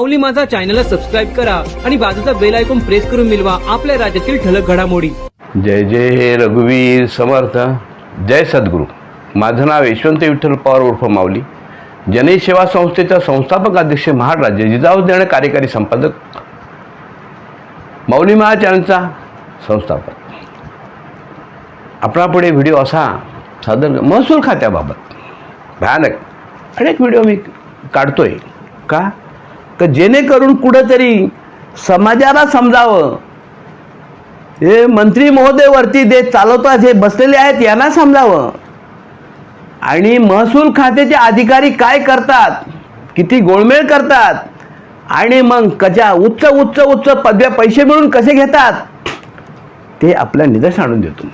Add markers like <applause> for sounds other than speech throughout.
माऊली माझा चॅनलला सबस्क्राईब करा आणि बाजूचा बेल ऐकून प्रेस करून मिळवा. आपल्या राज्यातील ठळक घडामोडी. जय जय रघुवीर समर्थ. जय सद्गुरू. माझं नाव यशवंत विठ्ठल पवार उर्फ माऊली. जनसेवा संस्थेचा संस्थापक अध्यक्ष महाराज जिजाऊ देणे कार्यकारी संपादक. माऊली महाचॅनलचा संस्थापक. आपणापुढे व्हिडिओ असा सादर महसूल खात्याबाबत. भयानक. अनेक व्हिडिओ मी काढतोय. का? का जेणेकरून कुठंतरी समाजाला समजावं. हे मंत्री महोदय वरती देश चालवतात हे बसलेले आहेत यांना समजावं. आणि महसूल खात्याचे अधिकारी काय करतात? किती गोळमेळ करतात? आणि मग कशा उच्च उच्च उच्च पदव्या पैसे मिळून कसे घेतात? ते आपल्या निदर्श आणून देतो.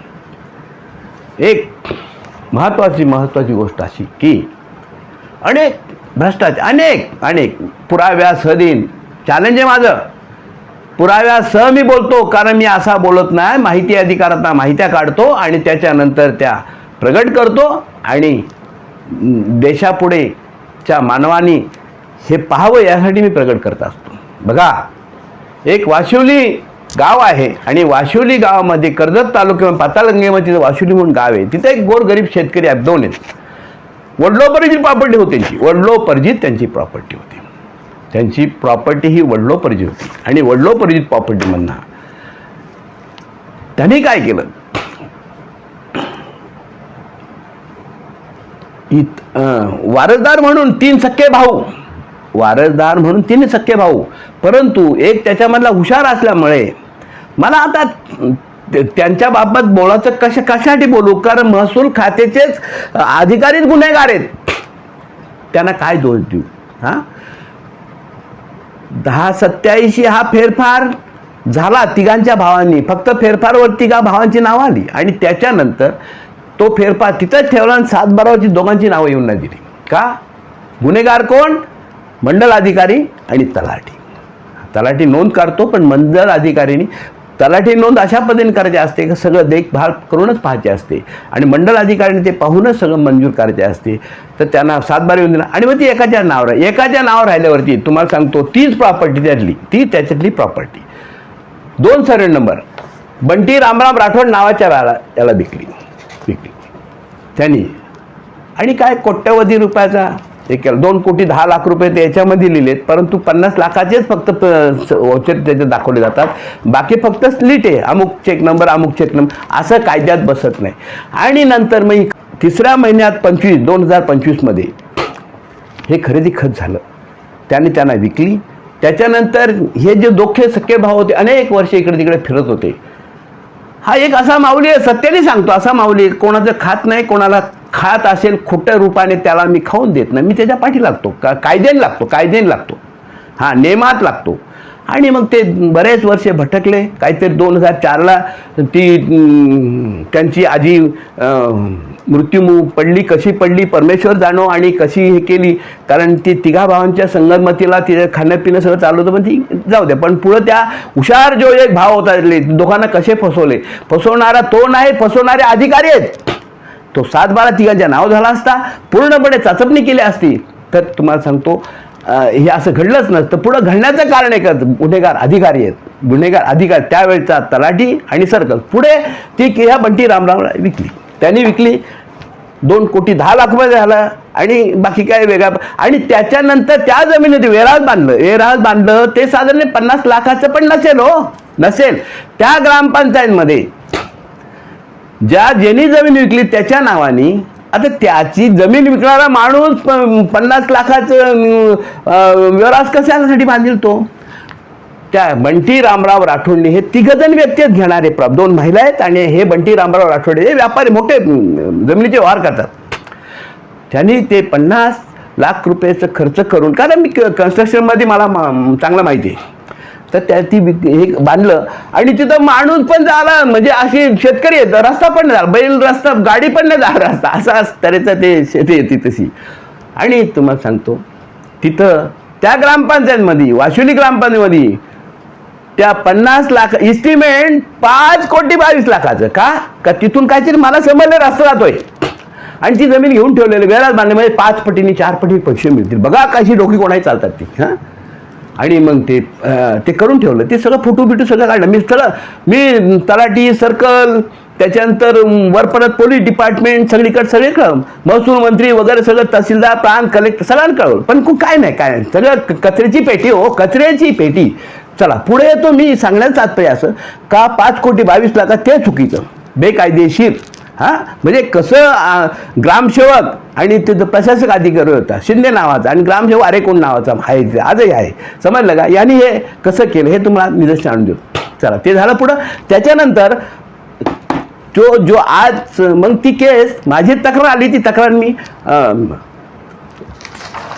एक महत्त्वाची महत्त्वाची गोष्ट अशी की अनेक भ्रष्टाचार. अनेक अनेक. पुराव्यासह देईन चॅलेंज आहे माझं. पुराव्यासह मी बोलतो कारण मी असा बोलत नाही माहिती अधिकारांना माहित्या काढतो आणि त्याच्यानंतर त्या प्रगट करतो आणि देशापुढेच्या मानवानी हे पाहावं यासाठी मी प्रगट करत असतो. बघा एक वाशिवली गाव आहे आणि वाशिवली गावामध्ये कर्जत तालुक्यामध्ये पातालंगेमध्ये वाशिवली म्हणून गाव आहे तिथे एक गोरगरीब शेतकरी आहेत दोन आहेत वडलोपर्जित प्रॉपर्टी होती त्यांची. वडलोपर्जित त्यांची प्रॉपर्टी होती. त्यांची प्रॉपर्टी ही वडलोपर्जित होती. आणि वडलोपर्जित प्रॉपर्टीमधनं त्यांनी काय केलं? इत अं, वारसदार म्हणून तीन सख्खे भाऊ. वारसदार म्हणून तीन सख्खे भाऊ. परंतु एक त्याच्यामधला हुशार असल्यामुळे मला आता त्यांच्या बाबत बोलायचं कशा कशासाठी बोलू? कारण महसूल खात्याचेच अधिकारीच गुन्हेगार आहेत. त्यांना काय दोष देऊ? हां? दहा सत्याऐंशी हा फेरफार झाला तिघांच्या भावांनी. फक्त फेरफारवर तिघा भावांची नावं आली? आणि त्याच्यानंतर तो फेरफार तिथंच ठेवला आणि सात बारावरची दोघांची नावं येऊन नाही दिली. का? गुन्हेगार कोण? मंडल अधिकारी आणि तलाठी. तलाठी नोंद काढतो पण मंडल अधिकारीनी तलाठी नोंद अशा पद्धतीने करायची असते की सगळं देखभाल करूनच पाहायचे असते. आणि मंडल अधिकाऱ्याने ते पाहूनच सगळं मंजूर करायचे असते. तर त्यांना सातबार येऊन दिला. आणि मग ती एकाच्या नावावर एकाच्या नावावर राहिल्यावरती तुम्हाला सांगतो तीच प्रॉपर्टी त्यातली ती त्याच्यातली प्रॉपर्टी दोन सर्वे नंबर बंटी रामराम राठोड नावाच्या राला याला विकली विकली. त्यांनी. आणि काय? कोट्यवधी रुपयाचा? हे केलं दोन कोटी दहा लाख रुपये ते याच्यामध्ये लिहिलेत परंतु पन्नास लाखाचेच फक्त वॉचर त्याचे दाखवले जातात. बाकी फक्त स्लिट आहे अमुक चेक नंबर अमुक चेक नंबर असं कायद्यात बसत नाही. आणि नंतर मग तिसऱ्या महिन्यात पंचवीस दोन हजार पंचवीसमध्ये हे खरेदी खत झालं. त्याने त्यांना विकली. त्याच्यानंतर हे जे दोखे सख्खे भाव होते अनेक वर्ष इकडे तिकडे फिरत होते. हा एक असा माऊली आहे सत्याने सांगतो असा माऊली कोणाचं खात नाही कोणाला खात असेल खोट्या रूपाने त्याला मी खाऊन देत नाही. मी त्याच्या पाठी लागतो. का कायद्याने लागतो. कायद्याने लागतो. हां नेमात लागतो. आणि मग ते बरेच वर्षे भटकले. काहीतरी दोन हजार चारला ती त्यांची आजी अं, मृत्यूमू पडली. कशी पडली? परमेश्वर जाणो आणि कशी हे केली? कारण ती तिघा भावांच्या संगमतीला तिथे खाण्यापिणं सगळं चालू होतं पण ती जाऊ द्या. पण पुढं त्या हुशार जो एक भाव होता दोघांना कसे फसवले? फसवणारा तो नाही फसवणारे अधिकारी आहेत. तो सात बारा तिघांच्या नाव झाला असता पूर्णपणे चाचपणी केली असती. तर तुम्हाला सांगतो हे असं घडलंच नसतं. पुढं घडण्याचं कारण एकच गुन्हेगार अधिकारी आहेत. गुन्हेगार अधिकारी त्यावेळचा तलाठी आणि सर्कल. पुढे ती ह्या बंटी रामरावला विकली. त्यांनी विकली. दोन कोटी दहा लाख रुपये झाला. आणि बाकी काय वेगळा आणि त्याच्यानंतर त्या जमिनीत वेराज बांधलं. वेराज बांधलं ते साधारण पन्नास लाखाचं पण नसेल हो. नसेल. त्या ग्रामपंचायतमध्ये ज्या ज्यांनी जमीन विकली त्याच्या नावाने आता त्याची जमीन विकणारा माणूस प- पन्नास लाखाचं अं, व्यवहार कशासाठी बांधील तो? त्या बंटी रामराव राठोडने हे तिघजण व्यक्ती घेणारे प्र दोन महिला आहेत आणि हे बंटी रामराव राठोडे हे व्यापारी मोठे जमिनीचे व्यवहार करतात. त्यांनी ते पन्नास लाख रुपयाचं खर्च करून कारण मी कन्स्ट्रक्शनमध्ये मला मा- चांगलं माहिती आहे. तर त्या ती हे बांधलं. आणि तिथं माणूस पण झाला. म्हणजे अशी शेतकरी येतं रस्ता पण नाही झाला. बैल रस्ता गाडी पण नाही झाला रस्ता. असा तऱ्हेचा ते शेती येते तशी. आणि तुम्हाला सांगतो तिथं त्या ग्रामपंचायतमध्ये वाशुली ग्रामपंचायतमध्ये त्या पन्नास लाख इस्टिमेट पाच कोटी बावीस लाखाचं. का? का तिथून काहीतरी मला समजलं रस्ता जातोय. आणि ती जमीन घेऊन ठेवलेली. वेळात बांधण्यामध्ये पाच पटीने चार पटी पैसे मिळतील. बघा कशी डोकी कोणाही चालतात ती हां? आणि मग ते ते करून ठेवलं. ते सगळं फोटो बिटू सगळं काढलं. मी सगळं मी तलाठी सर्कल त्याच्यानंतर वर परत पोलीस डिपार्टमेंट सगळीकडे सगळीकडं महसूल मंत्री वगैरे सगळं तहसीलदार प्रांत कलेक्टर सगळ्यांना कळवलं. पण काय नाही काय नाही. सगळं कचऱ्याची पेटी हो कचऱ्याची पेटी. चला पुढे येतो मी सांगण्याचं तात्पर्य असं. का पाच कोटी बावीस लाखात ते चुकीचं? बेकायदेशीर. हा? म्हणजे कसं ग्रामसेवक आणि तिथं प्रशासक अधिकारी होता. शिंदे नावाचा आणि ग्रामसेवक अरे कोण नावाचा आहे आजही आहे. समजलं का? यांनी हे कसं केलं हे तुम्हाला निदर्शन आणून देऊ चला ते झालं पुढं. त्याच्यानंतर जो जो आज मग ती केस माझी तक्रार आली ती तक्रार मी अं,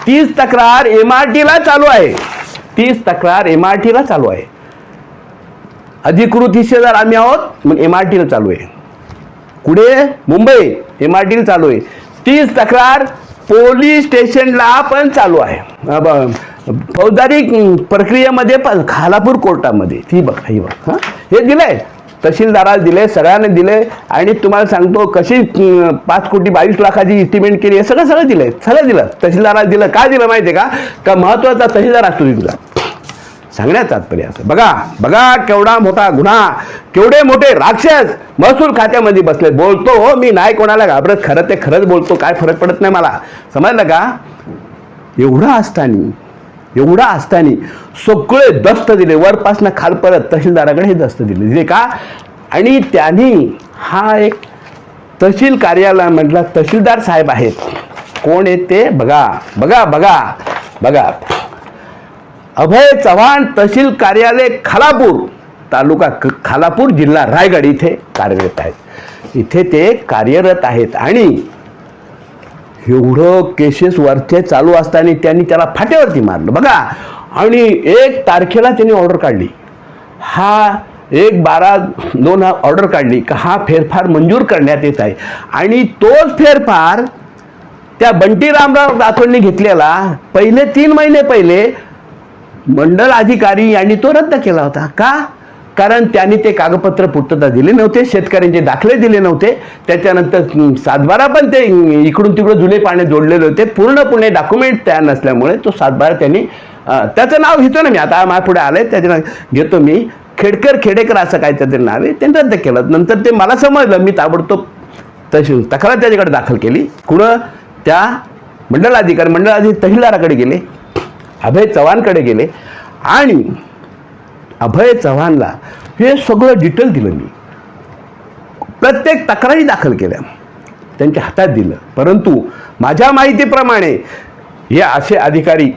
तीच तक्रार एम आर टीला चालू आहे. तीच तक्रार एम आर टीला चालू आहे. अधिकृत हिस्सेदार आम्ही आहोत मग एम आर टीला चालू आहे. कुठे? मुंबई. एम आर टीला चालू आहे. तीच तक्रार पोलीस स्टेशनला पण चालू आहे. फौजदारी प्रक्रियेमध्ये पण खालापूर कोर्टामध्ये. ती बघ ही बघ हां? हे दिलंय. तहसीलदाराला दिले सगळ्यांना दिले आणि तुम्हाला सांगतो कशी पाच कोटी बावीस लाखाची इस्टिमेट केली हे सगळं सगळं दिलंय. सगळं दिलं. तहसीलदाराला दिलं. काय दिलं माहिती आहे का? का महत्त्वाचा तहसीलदार असतो तुझा सांगण्यात तात्पर्य असं. बघा बघा केवढा मोठा गुन्हा केवढे मोठे राक्षस महसूल खात्यामध्ये बसले. बोलतो हो मी नाही कोणाला घाबरत खरं ते खरंच बोलतो काय फरक पडत नाही मला. समजलं का? एवढा असताना एवढा असताना सगळे दस्त दिले. वरपासनं खालपर्यंत तहसीलदाराकडे हे दस्त दिले. दिले का? आणि त्यांनी हा एक तहसील कार्यालयामधला तहसीलदार साहेब आहेत. कोण आहेत ते? बघा बघा बघा बघा. अभय चव्हाण तहसील कार्यालय खालापूर तालुका खालापूर जिल्हा रायगड इथे कार्यरत आहेत. इथे ते कार्यरत आहेत आणि एवढं केसेस वरचे चालू असताना त्यांनी त्याला फाट्यावरती मारलं. बघा आणि एक तारखेला त्यांनी ऑर्डर काढली. हा एक बारा दोन ऑर्डर काढली. का हा फेरफार मंजूर करण्यात येत आहे. आणि तोच फेरफार त्या बंटी रामराव राठोडने घेतलेला पहिले तीन महिने पहिले मंडल अधिकारी यांनी तो रद्द केला होता. का? कारण त्यांनी ते कागदपत्र पूर्तता दिले नव्हते शेतकऱ्यांचे दाखले दिले नव्हते. त्याच्यानंतर सातबारा पण ते इकडून तिकडून जुने पाने जोडलेले होते. पूर्णपणे डॉक्युमेंट तयार नसल्यामुळे तो सातबारा त्यांनी त्याचं नाव घेतो ना मी. आता माझ्या पुढे आलंय त्याचं नाव घेतो मी. खेडकर खेडेकर असं काय त्याचं नाव आहे त्यांनी रद्द केलं. नंतर ते मला समजलं मी ताबडतोब तशी तक्रार त्याच्याकडे दाखल केली. कुणं? त्या मंडलाधिकारी मंडलाधिकारी तहसीलदाराकडे गेले. अभय चव्हाणकडे गेले आणि अभय चव्हाणला हे सगळं डिटेल दिलं मी. प्रत्येक तक्रारी दाखल केल्या. त्यांच्या हातात दिलं. परंतु माझ्या माहितीप्रमाणे हे असे अधिकारी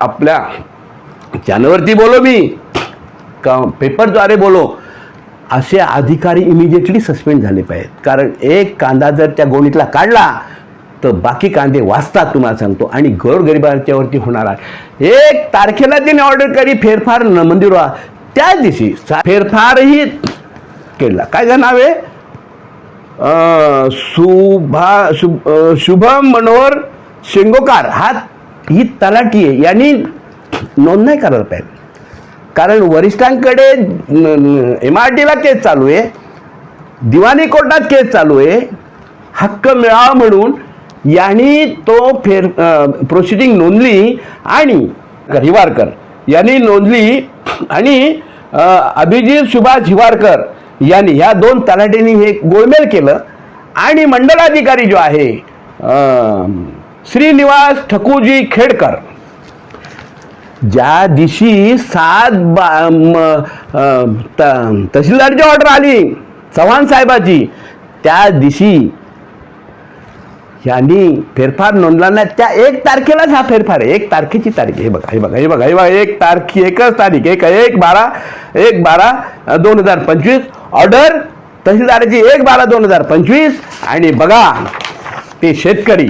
आपल्या चॅनलवरती बोलो मी का पेपरद्वारे बोलो असे अधिकारी इमिजिएटली सस्पेंड झाले पाहिजेत. कारण एक कांदा जर त्या गोणीतला काढला तर बाकी कांदे वाचतात तुम्हाला सांगतो. आणि गोरगरिबांच्यावरती होणार आहे. एक तारखेला तिने ऑर्डर करी फेरफार न मंदिर व्हा. त्या दिवशी फेरफारही केला. काय का नाव? आहे सुभा शुभ शुभम मनोहर शेंगोकार. हा ही तलाठी आहे. यांनी नोंद नाही करायला पाहिजे. कारण वरिष्ठांकडे एम आर टीला केस चालू आहे. दिवाणी कोर्टात केस चालू आहे. हक्क मिळावा म्हणून यांनी तो फेर प्रोसिडिंग नोंदली आणि हिवारकर यांनी नोंदली आणि अभिजित सुभाष हिवारकर यांनी ह्या दोन तलाट्यांनी हे गोळमेल केलं आणि मंडलाधिकारी जो आहे श्रीनिवास ठकूजी खेडकर ज्या दिवशी सात बा म, त- तहसीलदारची ऑर्डर आली चव्हाण साहेबाची त्या दिवशी यांनी फेरफार नोंदला नाही. त्या एक तारखेलाच हा फेरफार आहे. एक तारखेची तारीख हे बघा हे बघा हे बघा हे बघा. एक तारखी एकच तारीख. एक एक बारा एक बारा दोन हजार पंचवीस. ऑर्डर तहसीलदाराची एक बारा दोन हजार पंचवीस. आणि बघा ते शेतकरी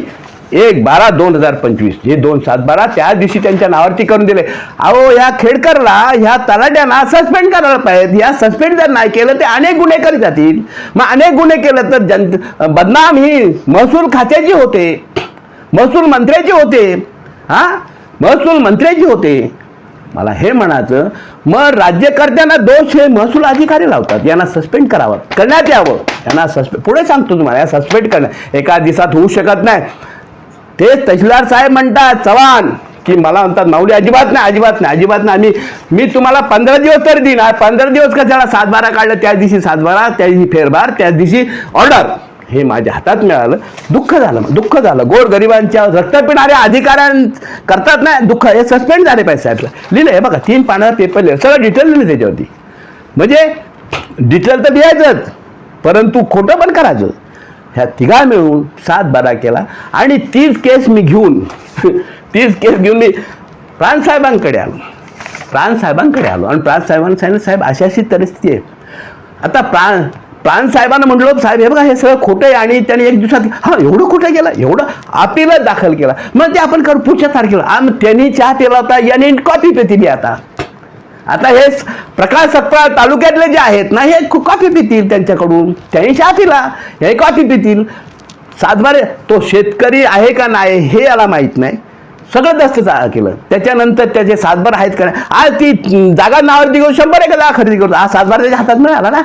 एक बारा दोन हजार पंचवीस जे दोन सात बारा त्या दिवशी त्यांच्या नावावरती करून दिले. अहो या खेडकरला ह्या तलाट्यांना सस्पेंड करायला पाहिजे या सस्पेंड जर नाही केलं ते अनेक गुन्हे करीत जातील. मग अनेक गुन्हे केलं तर जन बदनाम ही महसूल खात्याची होते. महसूल मंत्र्याची होते. हा? महसूल मंत्र्याची होते. मला हे म्हणायचं मग राज्यकर्त्यांना दोष हे महसूल अधिकारी लावतात. यांना सस्पेंड करावं. करण्यात यावं. यांना सस्पेंड पुढे सांगतो तुम्हाला या सस्पेंड करणं. एका दिवसात होऊ शकत नाही. ते तहसीलदार साहेब म्हणतात चव्हाण की मला म्हणतात माऊली अजिबात नाही अजिबात नाही अजिबात नाही. आम्ही मी तुम्हाला पंधरा दिवस तरी देईन पंधरा दिवस कशाला सातबारा काढलं त्या दिवशी सातबारा त्या दिवशी फेरबार त्या दिवशी ऑर्डर. हे माझ्या हातात मिळालं. दुःख झालं दुःख झालं. गोड गरिबांच्या रक्त पिणाऱ्या अधिकाऱ्यां करतात नाही दुःख. हे सस्पेंड झाले पाहिजे साहेब लिहिलं हे बघा तीन पानं पेपर लिहिलं. सगळं डिटेल लिहिलं त्याच्यावरती. म्हणजे डिटेल तर लिहायचंच. परंतु खोटं पण करायचं. ह्या तिघा मिळून सात बारा केला. आणि तीच केस मी घेऊन <laughs> तीच केस घेऊन मी प्राणसाहेबांकडे आलो. प्राणसाहेबांकडे आलो. आणि प्राणसाहेबांना सांगितलं साहेब अशी अशी परिस्थिती आहे. आता प्राण प्राणसाहेबांना म्हटलं साहेब हे बघा हे सगळं खोटं आहे. आणि त्याने एक दिवसात हां एवढं खोटं केलं एवढं अपीलच दाखल केला. मग ते आपण करू पुढच्या तारखेला. आम त्यांनी चहा पिला होता याने कॉपी पितील आता. आता हे प्रकाश सत्ता तालुक्यातले जे आहेत ना हे कॉफी पितील त्यांच्याकडून. त्यांनी चहा पिला हे कॉफी पितील. सातबारे तो शेतकरी आहे का नाही हे याला माहीत नाही. सगळं जास्त केलं. त्याच्यानंतर त्याचे सातबार आहेत का नाही आज ती जागा नावावरती घेऊन शंभर एक जागा खरेदी करतो. आज सातबार त्याच्या हातात मिळाला ना.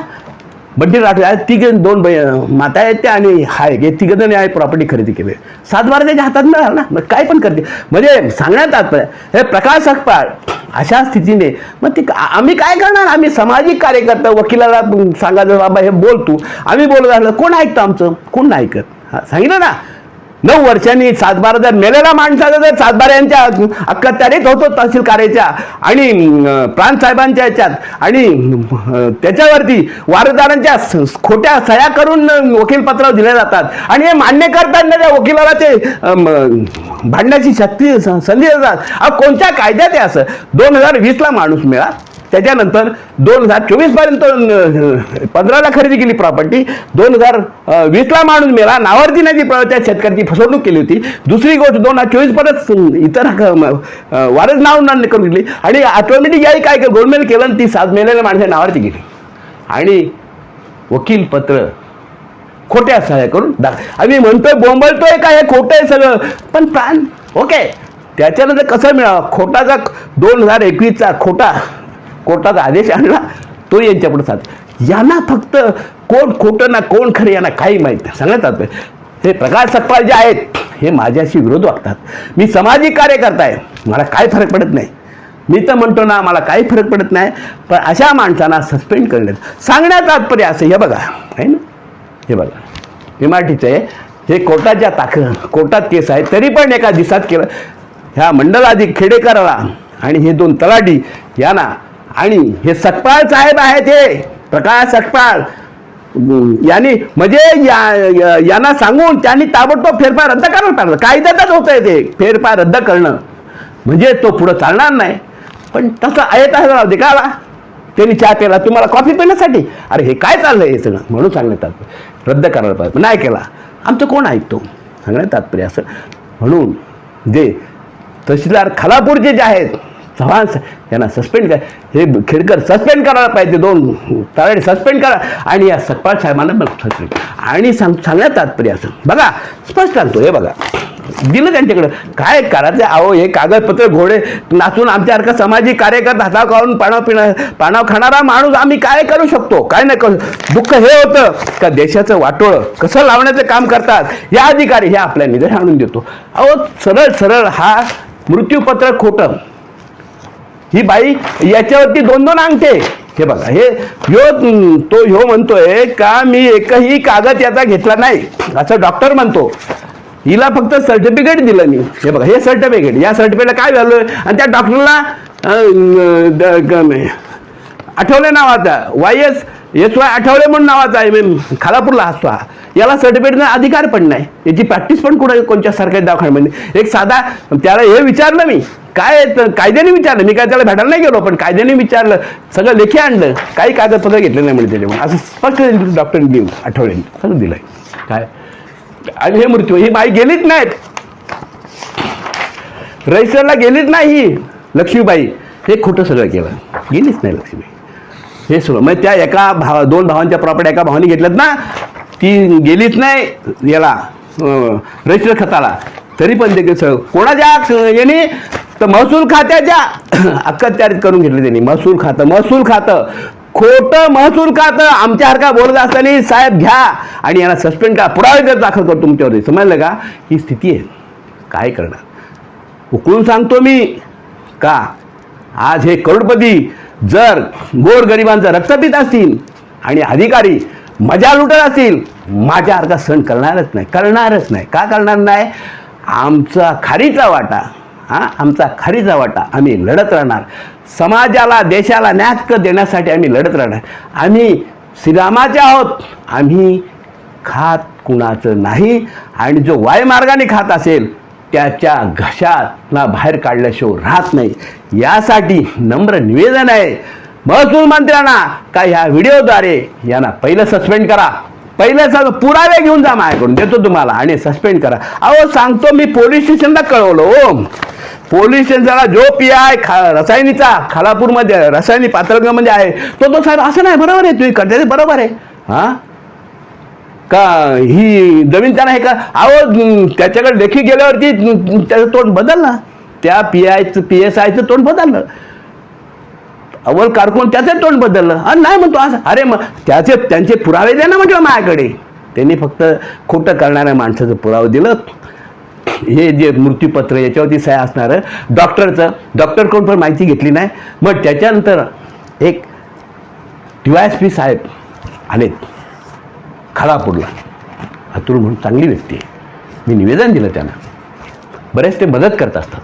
बड्डी राठोड आज तिघ दोन बै माता आहेत त्या आणि हाय हे तिघ जण आहे प्रॉपर्टी खरेदी केली. सातबारा त्याच्या हातात मिळाल ना मग काय पण करते म्हणजे सांगण्यात तात्पर्य हे प्रकाश सकपाळ अशा स्थितीने मग ती आम्ही काय करणार? आम्ही सामाजिक कार्यकर्ता वकिलाला सांगायचं बाबा हे बोल तू. आम्ही बोलत असलं कोण ऐकतं आमचं? कोण नाही ऐकत? हा सांगितलं ना. नऊ वर्षांनी सातबारा जर मेलेला माणसाचा जर सातबारा यांच्या अखत्यारीत होतो तहसील कार्याच्या आणि अं, प्राणसाहेबांच्या याच्यात आणि त्याच्यावरती वारसदारांच्या स- खोट्या सह्या करून वकीलपत्र दिले जातात. आणि हे मान्य करताना त्या वकिलाला ते भांडण्याची शक्ती संधी देतात. अहो, कोणत्या कायद्यात आहे असं? दोन हजार वीसला माणूस मिळा. त्याच्यानंतर दोन हजार चोवीसपर्यंत पंधराला खरेदी केली प्रॉपर्टी दोन हजार वीसला माणूस मेला. नावावरती त्या शेतकऱ्याची फसवणूक केली होती. दुसरी गोष्ट दोन हजार चोवीस परत इतर वारस नाव नोंदणी करून दिली आणि ऑटोमॅटिक याही काय गोलमेल केलं आणि ती सात मेलेल्या माणसाच्या नावावरती गेली. आणि वकील पत्र खोट्या हे करून दाख आम्ही म्हणतोय बोंबलतोय काय? हे खोटं आहे सगळं. पण प्राण ओके त्याच्यानंतर कसं मिळावं? खोटाचा दोन हजार एकवीसचा खोटा कोर्टाचा आदेश आणला तो यांच्यापुढे साथ यांना फक्त कोण खोटं ना कोण खरं यांना काही माहीत सांगत सांगण्यात हे प्रकाश सकपाल जे आहेत हे माझ्याशी विरोध वागतात. मी सामाजिक कार्यकर्ता आहे. मला काय फरक पडत नाही. मी तर म्हणतो ना मला काही फरक पडत नाही. पण अशा माणसांना सस्पेंड करण्यात सांगण्यात तात्पर्य असं हे बघा. आहे ना? हे बघा. इमारतीचं आहे. हे कोर्टाच्या ताक कोर्टात केस आहे तरी पण एका दिवसात केलं. ह्या मंडलाधिक खेडेकराला आणि हे दोन तलाठी यांना आणि हे सकपाळ साहेब आहेत हे. प्रकाश सकपाळ यांनी म्हणजे या- यांना सांगून त्यांनी ताबडतोब फेरफार रद्द करायला पाहिजे. कायद्यातच होत आहे ते. फेरफार रद्द करणं. म्हणजे तो पुढं चालणार नाही. पण तसं आहे तसं राहू दे का त्यांनी चहा केला. तुम्हाला कॉफी पिण्यासाठी? अरे हे काय चाललंय हे सगळं? म्हणून सांगण्यात तात्पर्य रद्द करायला पाहिजे. नाही केला. आमचं कोण ऐकतो? सांगण्यात तात्पर्य असं. म्हणून जे तहसीलदार खालापूरचे जे आहेत चव्हाण यांना सस्पेंड करा हे खेडकर सस्पेंड करायला पाहिजे. दोन तराडे सस्पेंड करा. आणि या सकपाळ साहेबांना सस्पेंड आणि सांग सांगण्यात तात्पर्य असं. बघा स्पष्ट सांगतो. हे बघा. दिलं त्यांच्याकडं. काय करायचं? अहो हे कागदपत्र घोडे नाचून आमच्यासारखा सामाजिक कार्यकर्ता हाताव खाऊन पाणाव पिणं पाणाव खाणारा माणूस आम्ही काय करू शकतो? काय नाही करू दुःख हे होतं. का देशाचं वाटोळं? कसं लावण्याचं काम करतात? या अधिकारी हे आपल्या निधन आणून देतो. अहो सरळ सरळ हा मृत्यूपत्र खोटं. ही बाई याच्यावरती दोन दोन अंगठे. हे बघा हे ह्यो तो ह्यो म्हणतोय का मी एकही कागद याचा घेतला नाही असं डॉक्टर म्हणतो. हिला फक्त सर्टिफिकेट दिलं मी. हे बघा हे सर्टिफिकेट या सर्टिफिकेटला काय झालं आणि त्या डॉक्टरला आठवले नावाचा Y S S Y Athawale म्हणून नावाचा आहे खालापूरला असतो हा. याला सर्टिफिकेट अधिकार पण नाही. याची प्रॅक्टिस पण कुठे कोणत्या सरकारी दवाखान्यामध्ये. एक साधा त्याला हे विचारलं मी. काय तर कायद्याने विचारलं. मी काय त्याला भेटायला नाही गेलो पण कायद्याने विचारलं. सगळं लेखी आणलं. काही कागदपत्र घेतलं नाही म्हणजे त्याच्यामुळे असं स्पष्ट डॉक्टर देऊ आठवड्यांनी. सगळं दिलंय. काय? आणि हे मृत्यू ही बाई गेलीच नाहीत. रजिस्टरला गेलीच नाही लक्ष्मीबाई. हे खोटं सगळं केलं. गेलीच नाही लक्ष्मीबाई. हे सगळं. मग त्या एका भावा दोन भावांच्या प्रॉपर्टी एका भावाने घेतल्यात ना ती गेलीच नाही याला रजिस्टर खताला. तरी पण ते कसं कोणाच्या याने तर महसूल खात्याच्या <clears throat> अखत्यारीत करून घेतलं त्यांनी. महसूल खातं महसूल खातं. खोटं महसूल खातं. आमच्यासारखा बोलत असताना साहेब घ्या आणि यांना सस्पेंड करा. पुरावे दाखल करतो तुमच्यावरती. समजलं का? ही स्थिती आहे. काय करणार? उकळून सांगतो मी का? आज हे करोडपती जर गोरगरिबांचं रक्त पित असतील आणि अधिकारी मजा लुटत असतील माझ्यासारखा सण करणारच नाही. करणारच नाही. का करणार नाही? आमचा खारीचा वाटा. हा आमचा खारीचा वाटा आम्ही लढत राहणार. समाजाला देशाला न्याक्क देण्यासाठी आम्ही लढत राहणार. आम्ही श्रीरामाचे आहोत. आम्ही खात कुणाचं नाही. आणि जो वायमार्गाने खात असेल त्याच्या घशातना बाहेर काढल्याशिवाय राहत नाही. यासाठी नम्र निवेदन आहे. महसूल मंत्र्यांना का ह्या व्हिडिओद्वारे यांना पहिलं सस्पेंड करा? पहिलं सगळं पुरावे घेऊन जा माझ्याकडून देतो तुम्हाला. आणि सस्पेंड करा. अहो सांगतो मी पोलीस स्टेशनला कळवलं हो. पोलीस स्टेशनला जो पी आय खा रसायनीचा खालापूरमध्ये रसायनी पात्रगामध्ये आहे. तो तो साहेब असं नाही बरोबर आहे तुम्ही करते बरोबर आहे. हां? का ही जमीन त्यांना हे का? अहो त्याच्याकडे लेखी गेल्यावरती त्याचं तोंड बदललं. त्या पी आयचं पी एस आयचं तोंड बदललं. अव्वल कारकून त्याचं तोंड बदललं. अरे नाही म्हणतो असं. अरे मग त्याचे त्यांचे पुरावे द्या ना म्हटलं माझ्याकडे. त्यांनी फक्त खोटं करणाऱ्या माणसाचं पुरावं दिलं. हे जे मृत्यूपत्र याच्यावरती सह्या असणारं डॉक्टरचं डॉक्टरकडून पण माहिती घेतली नाही. मग त्याच्यानंतर एक डी वाय एस पी साहेब आलेत. खालापूरला अतुल म्हणून चांगली व्यक्ती आहे. मी निवेदन दिलं त्यांना. बरेच ते मदत करत असतात.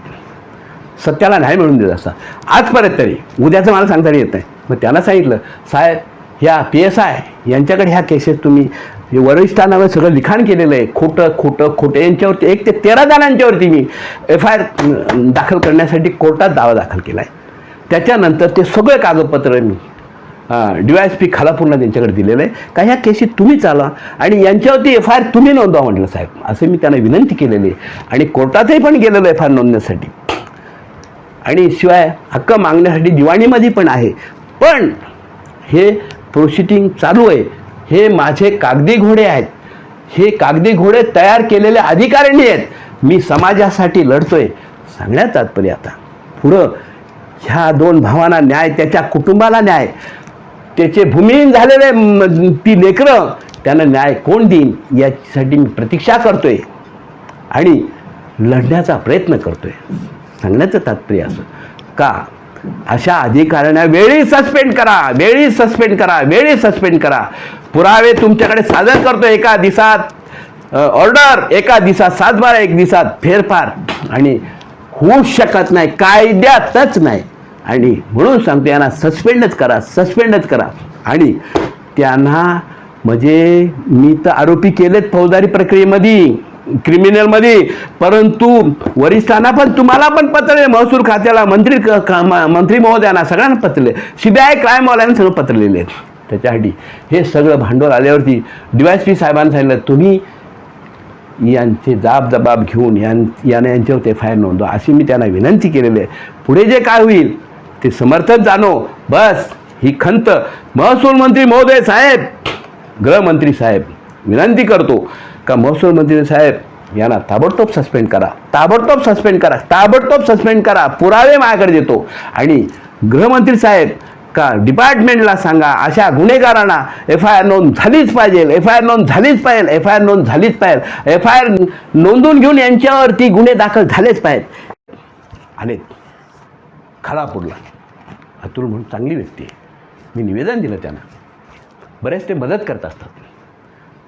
सत्याला न्याय मिळवून देत असतात. आजपर्यंत तरी उद्याचं मला सांगता येत नाही. मग त्यांना सांगितलं साहेब ह्या पी एस आय यांच्याकडे ह्या केसेस तुम्ही हे वरिष्ठांना सगळं लिखाण केलेलं आहे. खोटं खोटं खोटं यांच्यावरती एक ते तेरा जणांच्यावरती मी एफ आय आर दाखल करण्यासाठी कोर्टात दावा दाखल केला आहे. त्याच्यानंतर ते सगळे कागदपत्र मी डी वाय एस पी खालापूरला त्यांच्याकडे दिलेलं आहे. का ह्या केसेस तुम्ही चालवा आणि यांच्यावरती एफ आय आर तुम्ही नोंदवा म्हटलं साहेब. असं मी त्यांना विनंती केलेली आहे. आणि कोर्टातही पण गेलेलं एफ आय आर नोंदण्यासाठी. आणि शिवाय हक्क मागण्यासाठी दिवाणीमध्ये पण आहे. पण हे प्रोसिटिंग चालू आहे. हे माझे कागदी घोडे आहेत. हे कागदी घोडे तयार केलेले अधिकाऱ्यांनी आहेत. मी समाजासाठी लढतोय. सांगण्यात तात्पर्य आता. पुढं ह्या दोन भावांना न्याय त्याच्या कुटुंबाला न्याय त्याचे भूमिहीन झालेले ती लेकरं त्यांना न्याय कोण देईन यासाठी मी प्रतीक्षा करतोय. आणि लढण्याचा प्रयत्न करतोय. सांगण्याचं तात्पर्य असं. का? अशा अधिकाऱ्यांना वेळी सस्पेंड करा वेळी सस्पेंड करा वेळी सस्पेंड करा. पुरावे तुमच्याकडे सादर करतो एका दिवसात. ऑर्डर एका दिवसात सात बारा एक दिवसात फेरफार. आणि होऊ शकत नाही कायद्यातच नाही. आणि म्हणून सांगतो यांना सस्पेंडच करा सस्पेंडच करा. आणि त्यांना म्हणजे मी तर आरोपी केलेत फौजदारी प्रक्रियेमध्ये. क्रिमिनलमध्ये परंतु वरिष्ठांना पण तुम्हाला पण पत्र आहे महसूल खात्याला मंत्री क- मंत्री महोदयांना सगळ्यांना पत्र सीबीआय क्राईमवाल्यांना सगळं पत्र लिहिले त्याच्यासाठी हे सगळं भांडवल आल्यावरती डीवायस पी साहेबांनी सांगितलं तुम्ही यांचे जाब जबाब घेऊन यां याने यांच्यावर एफ आय आर नोंदवा. अशी मी त्यांना विनंती केलेली आहे. पुढे जे काय होईल ते समर्थन जाणो. बस ही खंत. महसूल मंत्री महोदय साहेब गृहमंत्री साहेब विनंती करतो. का महसूल मंत्री साहेब यांना ताबडतोब सस्पेंड करा. ताबडतोब सस्पेंड करा. ताबडतोब सस्पेंड करा. पुरावे माझ्याकडे देतो. आणि गृहमंत्री साहेब का डिपार्टमेंटला सांगा. अशा गुन्हेगारांना एफ आय आर नोंद झालीच पाहिजे. एफ आय आर नोंद झालीच पाहिजे. एफ आय आर नोंद झालीच पाहिजे. एफ आय आर नोंदून घेऊन यांच्यावरती गुन्हे दाखल झालेच पाहिजेत. आलेत खालापूरला अतुल म्हणून चांगली व्यक्ती आहे. मी निवेदन दिलं त्यांना. बरेच ते मदत करत असतात.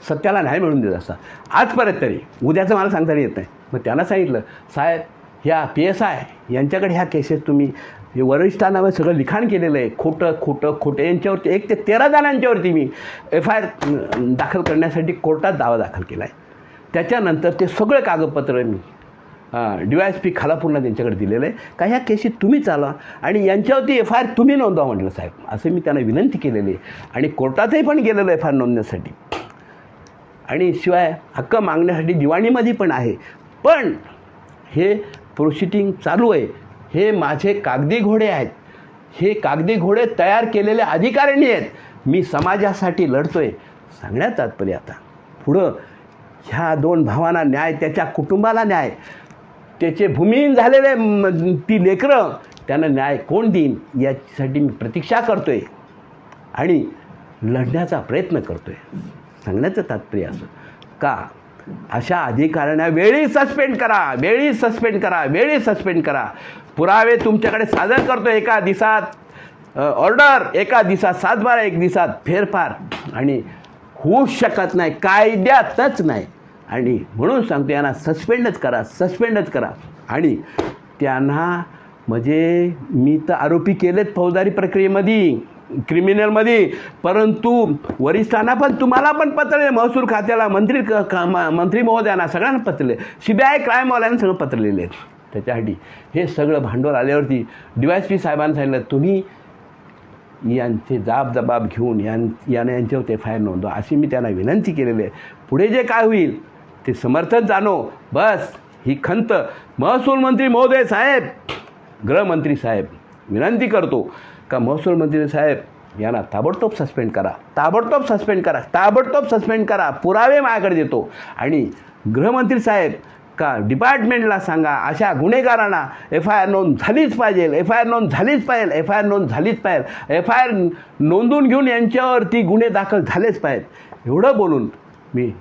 सत्याला न्याय मिळवून देत असतात. आजपर्यंत तरी उद्याचं मला सांगता येत नाही. मग त्यांना सांगितलं साहेब ह्या पी एस आय यांच्याकडे ह्या केसेस तुम्ही हे वरिष्ठांना सगळं लिखाण केलेलं आहे. खोटं खोटं खोटं. यांच्यावरती एक ते तेरा जणांच्यावरती मी एफ आय आर दाखल करण्यासाठी कोर्टात दावा दाखल केला आहे. त्याच्यानंतर ते सगळे कागदपत्र मी डी वाय एस पी खालापूरला त्यांच्याकडे दिलेलं आहे. का ह्या केसेस तुम्ही चालवा आणि यांच्यावरती एफ आय आर तुम्ही नोंदवा म्हटलं साहेब. असं मी त्यांना विनंती केलेली आहे. आणि कोर्टातही पण गेलेलं एफ आय आर नोंदण्यासाठी. आणि शिवाय हक्क मागण्यासाठी दिवाणीमध्ये पण आहे. पण हे प्रोसिटिंग चालू आहे. हे माझे कागदी घोडे आहेत. हे कागदी घोडे तयार केलेले अधिकाऱ्यांनी आहेत. मी समाजासाठी लढतो आहे सांगण्यात तात्पर्य आता. पुढं ह्या दोन भावांना न्याय त्याच्या कुटुंबाला न्याय त्याचे भूमिहीन झालेले ती लेकरं त्यांना न्याय कोण देईन यासाठी मी प्रतीक्षा करतो आहे आणि लढण्याचा प्रयत्न करतो आहे सांगण्याचं तात्पर्य असं. का? अशा अधिकाऱ्यांना वेळी सस्पेंड करा वेळी सस्पेंड करा वेळी सस्पेंड करा. पुरावे तुमच्याकडे सादर करतो एका दिवसात. ऑर्डर एका दिवसात सात बारा एक दिवसात फेरफार. आणि होऊ शकत नाही कायद्यातच नाही. आणि म्हणून सांगतो यांना सस्पेंडच करा सस्पेंडच करा. आणि त्यांना म्हणजे मी तर आरोपी केलेत फौजदारी प्रक्रियेमध्ये. क्रिमिनलमध्ये परंतु वरिष्ठांना पण तुम्हाला पण पत्र महसूल खात्याला मंत्री क- क- म- मंत्री महोदयांना सगळ्यांना पत्रले. सी बी आय क्राईमवाल्यांना सगळं पत्र आहेत त्याच्यासाठी हे सगळं भांडवल आल्यावरती डी वाय एस पी साहेबांनी सांगितलं तुम्ही यांचे जाब जबाब घेऊन यां यानं यांच्यावर ते फायर आर नोंदवा. अशी मी त्यांना विनंती केलेली आहे. पुढे जे काय होईल ते समर्थन जाणो. बस ही खंत. महसूल मंत्री महोदय साहेब गृहमंत्री साहेब विनंती करतो. का महसूल मंत्री साहेब यांना ताबडतोब सस्पेंड करा. ताबडतोब सस्पेंड करा. ताबडतोब सस्पेंड करा. पुरावे माझ्याकडे देतो. आणि गृहमंत्री साहेब का डिपार्टमेंटला सांगा. अशा गुन्हेगारांना एफ आय आर नोंद झालीच पाहिजे. एफ आय आर नोंद झालीच पाहिजे. एफ आय आर नोंद झालीच पाहिजे. एफ आय आर नोंदून घेऊन यांच्यावरती गुन्हे दाखल झालेच पाहिजेत. एवढं बोलून मी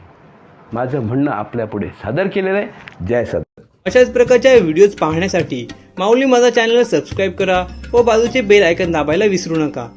माझं म्हणणं आपल्यापुढे सादर केलेलं आहे. जय सद अशाच प्रकारच्या व्हिडिओज पाहण्यासाठी माऊली माझा चॅनल सबस्क्राईब करा व बाजूचे बेल आयकन दाबायला विसरू नका.